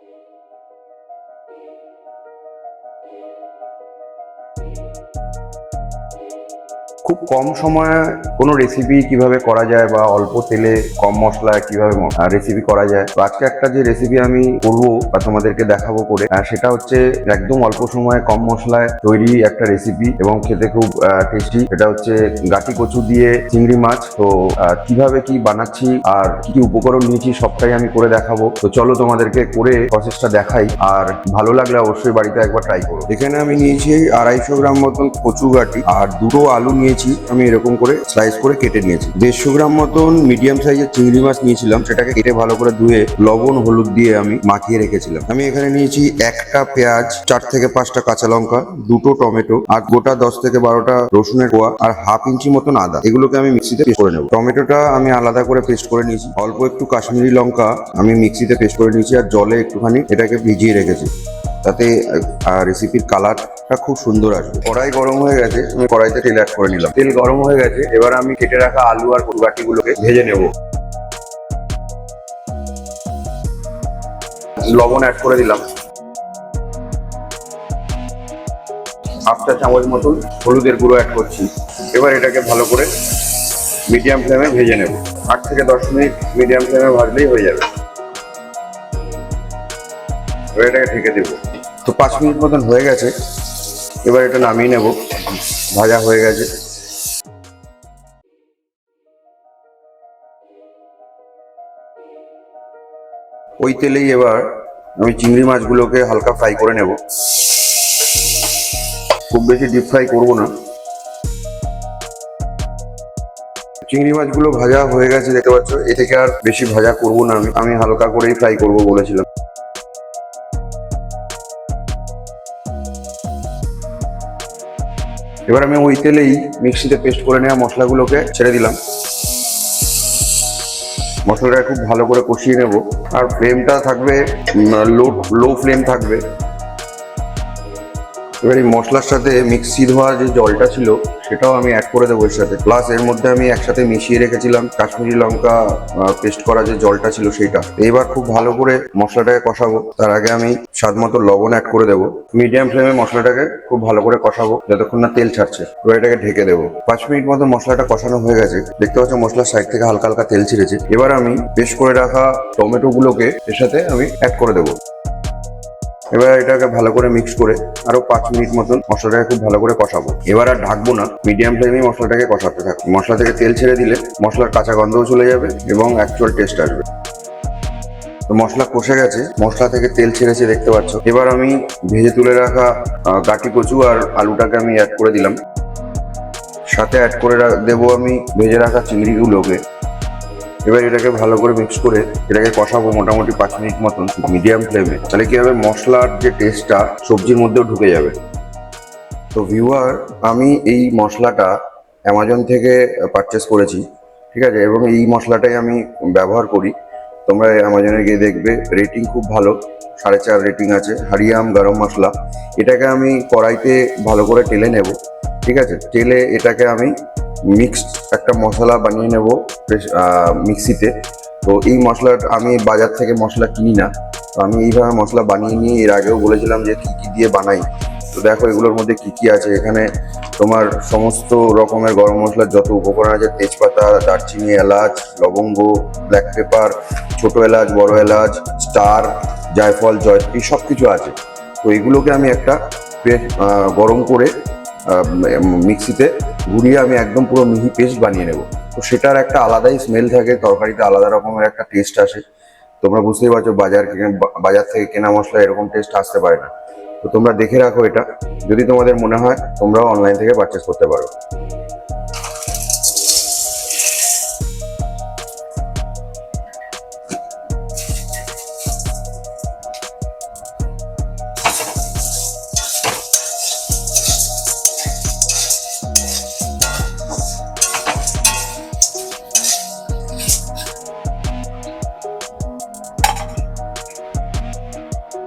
Thank you. খুব কম সময়ে কোনো রেসিপি কীভাবে করা যায় বা অল্প তেলে কম মশলায় কীভাবে রেসিপি করা যায়। তো আজকে একটা যে রেসিপি আমি করব বা তোমাদেরকে দেখাবো করে সেটা হচ্ছে একদম অল্প সময়ে কম মশলায় তৈরি একটা রেসিপি এবং খেতে খুব টেস্টি এটা হচ্ছে গাটি কচু দিয়ে চিংড়ি মাছ। তো কীভাবে কি বানাচ্ছি আর কি কি উপকরণ নিয়েছি সবটাই আমি করে দেখাবো। তো চলো তোমাদেরকে করে প্রসেসটা দেখাই। আর ভালো লাগলে অবশ্যই বাড়িতে একবার ট্রাই করো। এখানে আমি নিয়েছি আড়াইশো গ্রাম মতন কচু গাটি আর দুটো আলু নিয়েছি। আমি এরকম করে স্লাইস করে কেটে নিয়েছি। দেড়শো গ্রাম মতন মিডিয়াম সাইজের চিংড়ি মাছ নিয়েছিলাম, সেটাকে কেটে ভালো করে ধুয়ে লবণ, হলুদ দিয়ে আমি মাখিয়ে রেখেছিলাম। আমি এখানে নিয়েছি একটা পেঁয়াজ, চার থেকে পাঁচটা কাঁচা লঙ্কা, দুটো টমেটো, আর গোটা দশ থেকে বারোটা রসুনের কোয়া, আর হাফ ইঞ্চি মতন আদা। এগুলোকে আমি মিক্সিতে পেস্ট করে নেব। টমেটোটা আমি আলাদা করে পেস্ট করে নিয়েছি। অল্প একটু কাশ্মীরি লঙ্কা আমি মিক্সিতে পেস্ট করে নিয়েছি, আর জলে একটুখানি এটাকে ভিজিয়ে রেখেছি। তাতে রেসিপির কালারটা খুব সুন্দর আসবে। কড়াই গরম হয়ে গেছে, আমি কড়াইতে তেল অ্যাড করে নিলাম। তেল গরম হয়ে গেছে, এবার আমি কেটে রাখা আলু আর গুলোকে ভেজে নেব। লবণ অ্যাড করে দিলাম। হাফ চা চামচ মতন হলুদের গুঁড়ো অ্যাড করছি। এবার এটাকে ভালো করে মিডিয়াম ফ্লেমে ভেজে নেব। আট থেকে দশ মিনিট মিডিয়াম ফ্লেমে ভাজলেই হয়ে যাবে। এটাকে ঢেকে দেবো। তো পাঁচ মিনিট মতন হয়ে গেছে। এবার এটা নামিয়ে নেব। ভাজা হয়ে গেছে। ওই তেলেই এবার আমি চিংড়ি মাছগুলোকে হালকা ফ্রাই করে নেব। খুব বেশি ডিপ ফ্রাই করব না। চিংড়ি মাছগুলো ভাজা হয়ে গেছে, দেখতে পাচ্ছ? এ থেকে আর বেশি ভাজা করব না আমি। আমি হালকা করেই ফ্রাই করব বলেছিলাম। এবার আমি ওই তেলেই মিক্সিতে পেস্ট করে নেওয়া মশলাগুলোকে ছেড়ে দিলাম। মশলাটা খুব ভালো করে কষিয়ে নেব। আর ফ্লেমটা থাকবে লো লো ফ্লেম থাকবে। এবার এই মশলার সাথে মিক্সি ধোয়া যে জলটা ছিল, সেটাও আমি অ্যাড করে দেবো এর সাথে। প্লাস এর মধ্যে আমি একসাথে মিশিয়ে রেখেছিলাম কাশ্মীরি লঙ্কা পেস্ট করা যে জলটা ছিল সেইটা এবার খুব ভালো করে মশলাটাকে কষাবো। তার আগে আমি স্বাদ মতো লবণ অ্যাড করে দেবো। মিডিয়াম ফ্লেমে মশলাটাকে খুব ভালো করে কষাবো, যতক্ষণ না তেল ছাড়ছে। এবার এটাকে ঢেকে দেবো। পাঁচ মিনিট মতো মশলাটা কষানো হয়ে গেছে। দেখতে পাচ্ছ মশলার সাইড থেকে হালকা হালকা তেল ছিঁড়েছে। এবার আমি পেস্ট করে রাখা টমেটো গুলোকে এর সাথে আমি অ্যাড করে দেবো। এবার এটাকে ভালো করে মিক্স করে আরও পাঁচ মিনিট মতন মশলাটাকে খুব ভালো করে কষাবো। এবার আর ঢাকবো না মিডিয়াম ফ্লেমে মশলাটাকে কষাতে থাকব। মশলা থেকে তেল ছেড়ে দিলে মশলার কাঁচা গন্ধও চলে যাবে এবং অ্যাকচুয়াল টেস্ট আসবে। তো মশলা কষে গেছে, মশলা থেকে তেল ছেড়েছে দেখতে পাচ্ছ। এবার আমি ভেজে তুলে রাখা গাটি কচু আর আলুটাকে আমি অ্যাড করে দিলাম। সাথে অ্যাড করে দেবো আমি ভেজে রাখা চিংড়িগুলোকে। এবার এটাকে ভালো করে মিক্স করে এটাকে কষাবো মোটামুটি পাঁচ মিনিট মতন মিডিয়াম ফ্লেমে তাহলে কি হবে? মশলার যে টেস্টটা সবজির মধ্যেও ঢুকে যাবে। তো ভিউয়ার আমি এই মশলাটা অ্যামাজন থেকে পারচেস করেছি, ঠিক আছে? এবং এই মশলাটাই আমি ব্যবহার করি। তোমরা অ্যামাজনে গিয়ে দেখবে রেটিং খুব ভালো, সাড়ে চার রেটিং আছে হারিয়াম গরম মশলা। এটাকে আমি কড়াইতে ভালো করে টেলে নেব, ঠিক আছে? টেলে এটাকে আমি মিক্সড একটা মশলা বানিয়ে নেব মিক্সিতে। তো এই মশলাটা আমি বাজার থেকে মশলা কিনি না। তো আমি এইভাবে মশলা বানিয়ে নিয়ে এর আগেও বলেছিলাম যে কী কী দিয়ে বানাই। তো দেখো এগুলোর মধ্যে কি কি আছে। এখানে তোমার সমস্ত রকমের গরম মশলার যত উপকরণ আছে, তেজপাতা, দারচিনি, এলাচ, লবঙ্গ ব্ল্যাক পেপার ছোট এলাচ, বড় এলাচ, স্টার, জায়ফল, জয়ত্রী সব কিছু আছে। তো এগুলোকে আমি একটা গরম করে মিক্সিতে ঘুরিয়ে আমি একদম পুরো মিহি পেস্ট বানিয়ে নেব। তো সেটার একটা আলাদাই স্মেল থাকে, তরকারিতে আলাদা রকমের একটা টেস্ট আসে। তোমরা বুঝতেই পারছ বাজার বাজার থেকে কেনা মশলা এরকম টেস্ট আসতে পারে না। তো তোমরা দেখে রাখো এটা। যদি তোমাদের মনে হয়, তোমরাও অনলাইন থেকে পারচেস করতে পারো।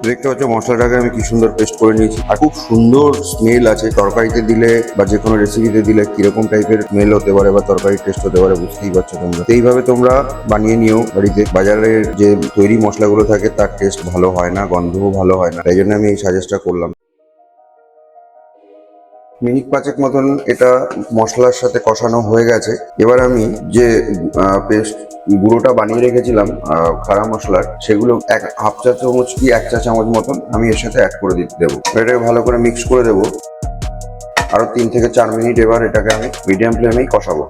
দেখতে পাচ্ছ মশলাটাকে আমি কি সুন্দর পেস্ট করে নিয়েছি। আর খুব সুন্দর স্মেল আছে। তরকারিতে দিলে বা যে কোনো রেসিপিতে দিলে কীরকম টাইপের স্মেল হতে পারে বা তরকারি টেস্ট হতে পারে বুঝতেই পারছ তোমরা। তো এইভাবে তোমরা বানিয়ে নিও বাড়িতে। বাজারের যে তৈরি মশলাগুলো থাকে, তার টেস্ট ভালো হয় না, গন্ধও ভালো হয় না। তাই জন্য আমি এই সাজেস্টটা করলাম। মিনিট পাঁচেক মতন এটা মশলার সাথে কষানো হয়ে গেছে। এবার আমি যে পেস্ট গুঁড়োটা বানিয়ে রেখেছিলাম খাড়া মশলার, সেগুলো এক হাফ চা চামচ কি এক চা চামচ মতন আমি এর সাথে অ্যাড করে দিতে দেবো। এটাকে ভালো করে মিক্স করে দেবো। আরও তিন থেকে চার মিনিট এবার এটাকে আমি মিডিয়াম ফ্লেমেই কষাবো।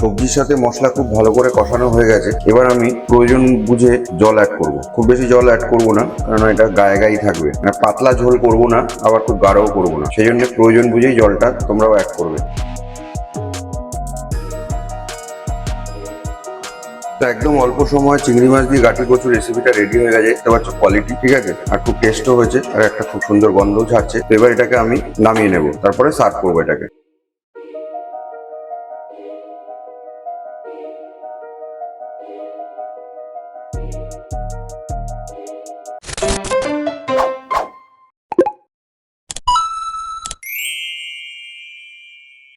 সবজির সাথে মশলা খুব ভালো করে কষানো হয়ে গেছে। এবার আমি প্রয়োজন বুঝে জল অ্যাড করব। খুব বেশি জল অ্যাড করব না, কারণ এটা গায়ে গায়ে থাকবে। মানে পাতলা ঝোল করব না, আবার খুব গাঢ়ও করব না। সেই জন্য প্রয়োজন বুঝেই জলটা তোমরাও অ্যাড করবে। তো একদম অল্প সময় চিংড়ি মাছ দিয়ে গাঠি কচুর রেসিপিটা রেডি হয়ে গেছে। দেখতে পাচ্ছ কোয়ালিটি ঠিক আছে? আর খুব টেস্টও হয়েছে, আর একটা খুব সুন্দর গন্ধও ছাড়ছে। তো এবার এটাকে আমি নামিয়ে নেব, তারপরে সার্ভ করব এটাকে।